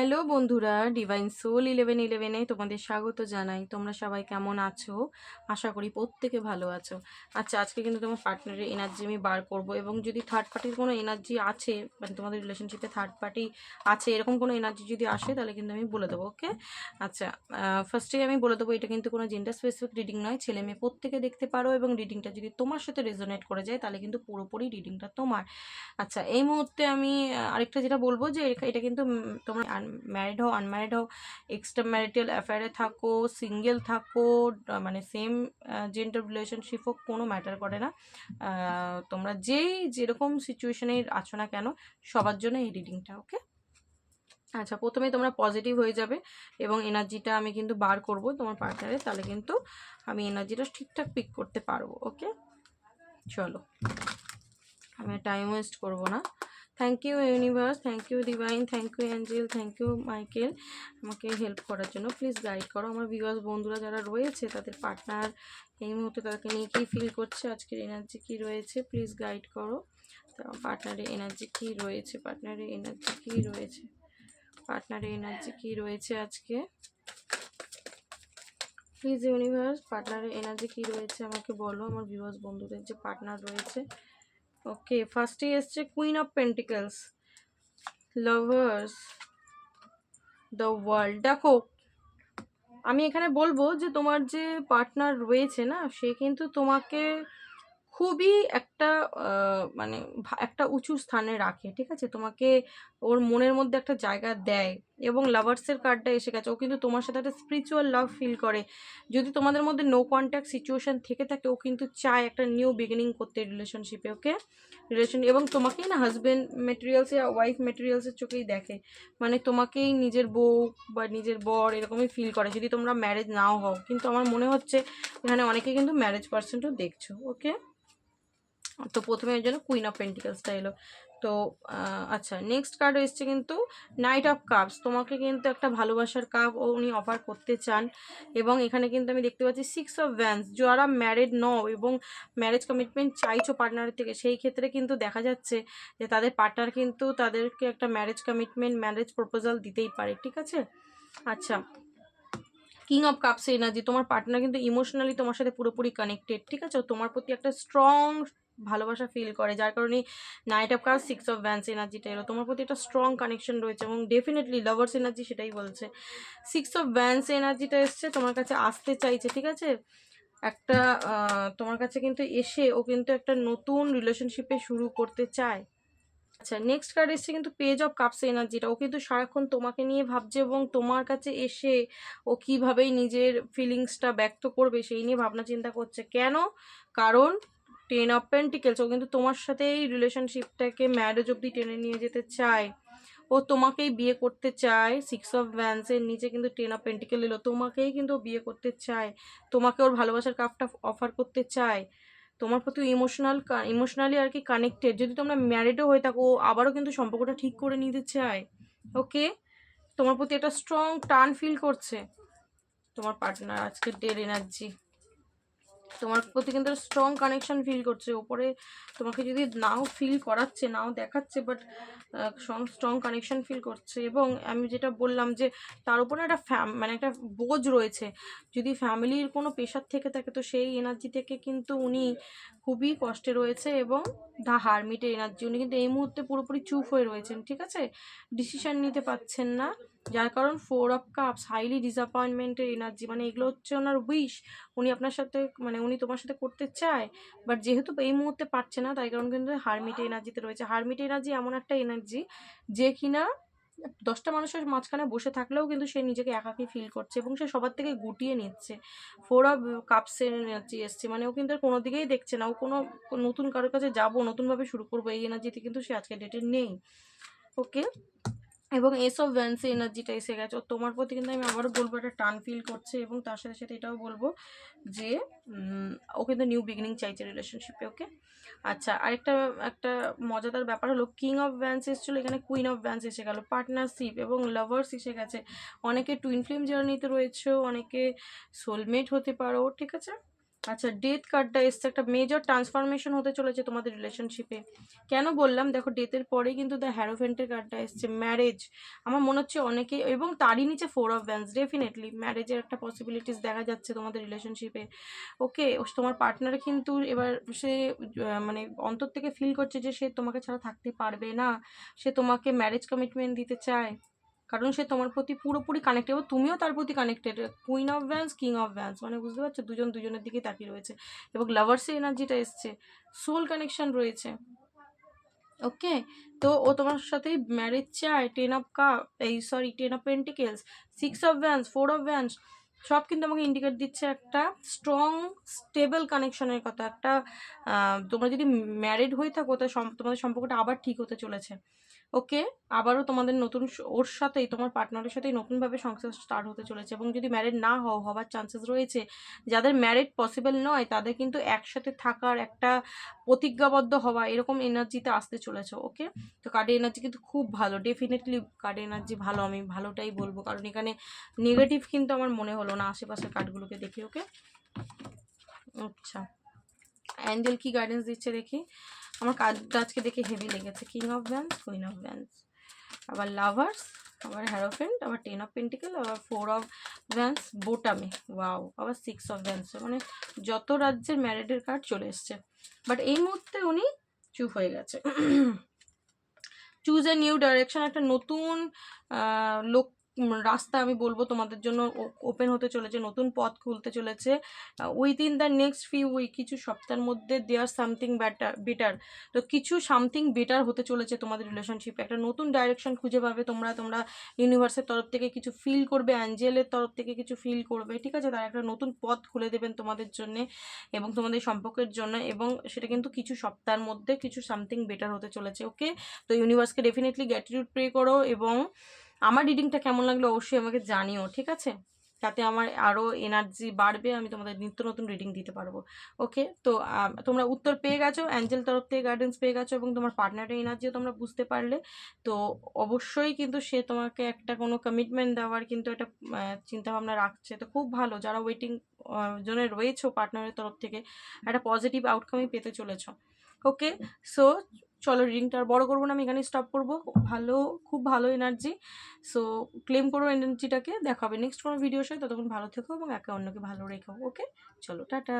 Hello বন্ধুরা divine soul eleven ইলেভেনে তোমাদের স্বাগত জানাই। তোমরা সবাই কেমন আছো? আশা করি প্রত্যেকে ভালো আছো। আচ্ছা আজকে কিন্তু তোমার পার্টনারের এনার্জি আমি বার করব এবং যদি থার্ড পার্টির কোনো এনার্জি আছে মানে তোমাদের রিলেশনশিপে থার্ড পার্টি আছে, এরকম কোনো এনার্জি যদি আসে, তাহলে কিন্তু আমি বলে দেবো ওকে আচ্ছা ফার্স্টেই আমি বলে দেবো, এটা কিন্তু কোনো জেন্ডার স্পেসিফিক রিডিং নয়। ছেলে মেয়ে প্রত্যেকে দেখতে পারো এবং রিডিংটা যদি তোমার সাথে রেজোনেট করে যায়, তাহলে কিন্তু পুরোপুরি রিডিংটা তোমার। আচ্ছা এই মুহূর্তে আমি আরেকটা যেটা বলব যে, এটা কিন্তু তোমরা ম্যারিড হও আনম্যারিড হও এক্সট্রা ম্যারিটাল অ্যাফেয়ারে থাকো সিঙ্গেল থাকো মানে সেম জেন্ডার রিলেশনশিপ হোক, কোনো ম্যাটার করে না। তোমরা যেই যেরকম সিচুয়েশনে আছো না কেন, সবার জন্য এই রিডিংটা ওকে আচ্ছা প্রথমে তোমরা পজিটিভ হয়ে যাবে এবং এনার্জিটা আমি কিন্তু বার করব তোমার পার্টনারে তাহলে কিন্তু আমি এনার্জিটা ঠিকঠাক পিক করতে পারব ওকে চলো, আমি টাইম ওয়েস্ট করব না। Thank you universe thank you divine thank you angel thank you Michael আমাকে হেল্প করার জন্য প্লিজ গাইড করো। আমার ভিউয়ার্স বন্ধুরা যারা রয়েছে, তাদের পার্টনার এই মুহূর্তে তাদেরকে নিয়ে কী ফিল করছে? আজকের এনার্জি কী রয়েছে? প্লিজ গাইড করো। পার্টনারের এনার্জি কী রয়েছে? পার্টনারের এনার্জি কী রয়েছে? পার্টনারের এনার্জি কী রয়েছে আজকে? প্লিজ ইউনিভার্স পার্টনারের এনার্জি কী রয়েছে? আমাকে বলো। আমার ভিউয়ার্স বন্ধুদের যে পার্টনার রয়েছে ওকে ফার্স্টে এসছে queen of pentacles lovers the world দেখো, আমি এখানে বলব যে তোমার যে পার্টনার রয়েছে না, সে কিন্তু তোমাকে খুবই একটা মানে একটা উঁচু স্থানে রাখে, ঠিক আছে? তোমাকে ওর মনের মধ্যে একটা জায়গা দেয় এবং লাভার্সের কার্ডটা এসে গেছে। ও কিন্তু তোমার সাথে একটা স্পিরিচুয়াল লাভ ফিল করে। যদি তোমাদের মধ্যে নো কন্ট্যাক্ট সিচুয়েশন থেকে থাকে, ও কিন্তু চায় একটা নিউ বিগিনিং করতে রিলেশনশিপে ওকে রিলেশন এবং তোমাকেই না হাজব্যান্ড মেটেরিয়ালসে ওয়াইফ মেটেরিয়ালসের চোখেই দেখে। মানে তোমাকেই নিজের বউ বা নিজের বর এরকমই ফিল করে। যদি তোমরা ম্যারেজ নাও হও, কিন্তু আমার মনে হচ্ছে এখানে অনেকে কিন্তু ম্যারেজ পার্সেন্টও দেখছ ওকে তো প্রথমে এর জন্য কুইন অফ পেন্টিকালসটা এলো। তো আচ্ছা নেক্সট কার্ড এসছে কিন্তু নাইট অফ কাপস তোমাকে কিন্তু একটা ভালোবাসার কাপ উনি অফার করতে চান এবং এখানে কিন্তু আমি দেখতে পাচ্ছি সিক্স অফ ভ্যান্স যারা ম্যারিড নও এবং ম্যারেজ কমিটমেন্ট চাইছো পার্টনারের থেকে, সেই ক্ষেত্রে কিন্তু দেখা যাচ্ছে যে তাদের পার্টনার কিন্তু তাদেরকে একটা ম্যারেজ কমিটমেন্ট ম্যারেজ প্রপোজাল দিতেই পারে, ঠিক আছে? আচ্ছা কিং অফ কাপস এনার্জি তোমার পার্টনার কিন্তু ইমোশনালি তোমার সাথে পুরোপুরি কানেক্টেড ঠিক আছে? তোমার প্রতি একটা স্ট্রং ভালোবাসা ফিল করে, যার কারণে knight of cups six of wands এনার্জিটা এলো। তোমার প্রতি একটা স্ট্রং কানেকশন রয়েছে এবং ডেফিনেটলি লাভার্স এনার্জি সেটাই বলছে। সিক্স অফ ভ্যান্স এনার্জিটা এসছে, তোমার কাছে আসতে চাইছে, ঠিক আছে? একটা তোমার কাছে কিন্তু এসে ও কিন্তু একটা নতুন রিলেশনশিপে শুরু করতে চায়। আচ্ছা নেক্সট কার্ড এসছে কিন্তু পেজ অফ কাপস এনার্জিটা ও কিন্তু সারাক্ষণ তোমাকে নিয়ে ভাবছে এবং তোমার কাছে এসে ও কীভাবেই নিজের ফিলিংসটা ব্যক্ত করবে সেই নিয়ে ভাবনা চিন্তা করছে। কেন? কারণ টেন অফ পেন্টিকেলস ও কিন্তু তোমার সাথে এই রিলেশনশিপটাকে ম্যারেজ অবধি টেনে নিয়ে যেতে চায়। ও তোমাকেই বিয়ে করতে চায়। সিক্স অফ ভ্যান্সের নিচে কিন্তু টেন অফ পেন্টিকেল এলো। তোমাকেই কিন্তু বিয়ে করতে চায়। তোমাকে ওর ভালোবাসার কাপটা অফার করতে চায়। তোমার প্রতি ইমোশনাল ইমোশনালি আর কি কানেক্টেড যদি তোমরা ম্যারিডও হয়ে থাকো, আবারও কিন্তু সম্পর্কটা ঠিক করে নিতে চায় ওকে তোমার প্রতি একটা স্ট্রং টান ফিল করছে। তোমার পার্টনার আজকের ডের এনার্জি তোমার প্রতি কিন্তু স্ট্রং কানেকশন ফিল করছে। ওপরে তোমাকে যদি নাও ফিল করাচ্ছে, নাও দেখাচ্ছে বাট স্ট্রং কানেকশন ফিল করছে। এবং আমি যেটা বললাম যে, তার উপরে একটা ফ্যাম মানে একটা বোঝ রয়েছে। যদি ফ্যামিলির কোনো প্রেশার থেকে থাকে, তো সেই এনার্জি থেকে কিন্তু উনি খুবই কষ্টে রয়েছে এবং দা হারমিটের এনার্জি উনি কিন্তু এই মুহূর্তে পুরোপুরি চুপ হয়ে রয়েছেন, ঠিক আছে? ডিসিশন নিতে পারছেন না। যার কারণ ফোর অফ কাপস হাইলি ডিসঅ্যাপয়েন্টমেন্টের এনার্জি মানে এগুলো হচ্ছে ওনার উইশ উনি আপনার সাথে মানে উনি তোমার সাথে করতে চায় বাট যেহেতু এই মুহূর্তে পারছে না, তাই কারণ কিন্তু হারমিটে এনার্জিতে রয়েছে। হারমিটে এনার্জি এমন একটা এনার্জি যে কিনা দশটা মানুষের মাঝখানে বসে থাকলেও কিন্তু সে নিজেকে একাকী ফিল করছে এবং সে সবার থেকে গুটিয়ে নিচ্ছে। ফোর অফ কাপসের এনার্জি এসছে মানে ও কিন্তু কোনো দিকেই দেখছে না, ও কোনো, নতুন কারোর কাছে যাব, নতুনভাবে শুরু করব, এই এনার্জিতে কিন্তু সে আজকে ডেটে নেই। ওকে এবং এসব ভ্যান্সে এনার্জিটা এসে গেছে। ও তোমার প্রতি কিন্তু আমি আবারও বলব, একটা টান ফিল করছে এবং তার সাথে সাথে এটাও বলব যে ও কিন্তু নিউ বিগিনিং চাইছে রিলেশনশিপে ওকে আচ্ছা আরেকটা, একটা মজাদার ব্যাপার হলো কিং অফ ভ্যান্স এসেছিল, এখানে কুইন অফ ভ্যান্স এসে গেল। পার্টনারশিপ এবং লাভার্স এসে গেছে। অনেকে টুইন ফ্লেম জার্নিতে রয়েছে, অনেকে সোলমেট হতে পারো, ঠিক আছে? আচ্ছা ডেথ কার্ডটা এসছে, একটা মেজর ট্রান্সফরমেশন হতে চলেছে তোমাদের রিলেশনশিপে কেন বললাম? দেখো ডেথের পরেই কিন্তু দ্য হ্যারোভেন্টের কার্ডটা এসছে ম্যারেজ আমার মনে হচ্ছে অনেকে, এবং তারই নিচে ফোর অফ ব্যান্স ডেফিনেটলি ম্যারেজের একটা পসিবিলিটিস দেখা যাচ্ছে তোমাদের রিলেশনশিপে ওকে তোমার পার্টনার কিন্তু এবার সে মানে অন্তর থেকে ফিল করছে যে সে তোমাকে ছাড়া থাকতে পারবে না। সে তোমাকে ম্যারেজ কমিটমেন্ট দিতে চায়। কারণ সে তোমার প্রতি পুরোপুরি কানেক্টেড এবং তুমিও তার প্রতি connected queen of wands king of wands মানে বুঝতে পারছ? দুজন দুজনের দিকে তাকিয়ে রয়েছে। এবং লাভার্সের এনার্জিটা এসছে। সোল কানেকশন রয়েছে। ওকে তো ও তোমার সাথেই ম্যারেজ চায় টেন অফ কাপ এই sorry ten of pentacles six of wands four of wands সব কিন্তু আমাকে ইন্ডিকেট দিচ্ছে একটা স্ট্রং স্টেবল কানেকশনের কথা। একটা তোমরা যদি ম্যারিড হয়ে থাকো, তো তোমাদের সম্পর্কটা আবার ঠিক হতে চলেছে। ওকে, আবারও তোমাদের নতুন ওর সাথেই, তোমার পার্টনারের সাথেই নতুনভাবে সংসার স্টার্ট হতে চলেছে। এবং যদি ম্যারিড না হও হওয়ার চান্সেস রয়েছে, যাদের ম্যারিড পসিবল নয়, তাদের কিন্তু একসাথে থাকার একটা প্রতিজ্ঞাবদ্ধ হওয়া, এরকম এনার্জিতে আসতে চলেছে, ওকে? তো কার্ডের এনার্জি কিন্তু খুব ভালো ডেফিনেটলি কার্ডের এনার্জি ভালো, আমি ভালোটাই বলব। কারণ এখানে নেগেটিভ কিন্তু আমার মনে হলো না, আশেপাশের কার্ডগুলোকে দেখি, ওকে? আচ্ছা। অ্যাঞ্জেল কি গাইডেন্স দিচ্ছে দেখি? আমার কার্ডটা আজকে দেখে হেভি লেগেছে। King of bans queen of bans আবার লাভার্স আবার হ্যারোফেন্ট আবার টেন অফ পেন্টিকেল আবার ফোর অফ ভ্যান্স বোটামে ওয়াও আবার সিক্স অফ ভ্যান্স মানে যত রাজ্যের ম্যারিডের কার্ড চলে এসছে। বাট এই মুহূর্তে উনি চুপ হয়ে গেছে। চুজ এ নিউ ডাইরেকশন একটা নতুন লোক রাস্তা আমি বলব তোমাদের জন্য ওপেন হতে চলেছে, নতুন পথ খুলতে চলেছে। Within the next few week কিছু সপ্তাহের মধ্যে দেয়ার সামথিং বেটার বেটার তো কিছু সামথিং বেটার হতে চলেছে তোমাদের রিলেশনশিপে একটা নতুন ডাইরেকশন খুঁজে পাবে তোমরা তোমরা ইউনিভার্সের তরফ থেকে কিছু ফিল করবে অ্যাঞ্জেলের তরফ থেকে কিছু ফিল করবে, ঠিক আছে? তারা একটা নতুন পথ খুলে দেবেন তোমাদের জন্য এবং তোমাদের সম্পর্কের জন্য এবং সেটা কিন্তু কিছু সপ্তাহের মধ্যে কিছু সামথিং বেটার হতে চলেছে ওকে তো ইউনিভার্সকে ডেফিনেটলি গ্র্যাটিটিউড প্রে করো এবং আমার রিডিংটা কেমন লাগল অবশ্যই আমাকে জানিও, ঠিক আছে? তাতে আমার আরও এনার্জি বাড়বে, আমি তোমাদের নিত্য নতুন রিডিং দিতে পারব। ওকে তো তোমরা উত্তর পেয়ে গেছো অ্যাঞ্জেল তরফ থেকে গাইডেন্স পেয়ে গেছো এবং তোমার পার্টনারের এনার্জিও তোমরা বুঝতে পারলে। তো, অবশ্যই কিন্তু সে তোমাকে একটা কোনো কমিটমেন্ট দেওয়ার কিন্তু একটা চিন্তাভাবনা রাখছে। তো খুব ভালো, যারা ওয়েটিং জন্য রয়েছ পার্টনারের তরফ থেকে, একটা পজিটিভ আউটকামই পেতে চলেছ। ওকে সো চলো রিডিংটা আর বড় করব না, আমি এখানে স্টপ করব। ভালো, খুব ভালো এনার্জি সো ক্লেম করো এনার্জিটাকে দেখাবে নেক্সট কোনো ভিডিও সাথে, ততক্ষণ ভালো থেকো এবং একে অন্যকে ভালো রেখো। ওকে চলো, টাটা।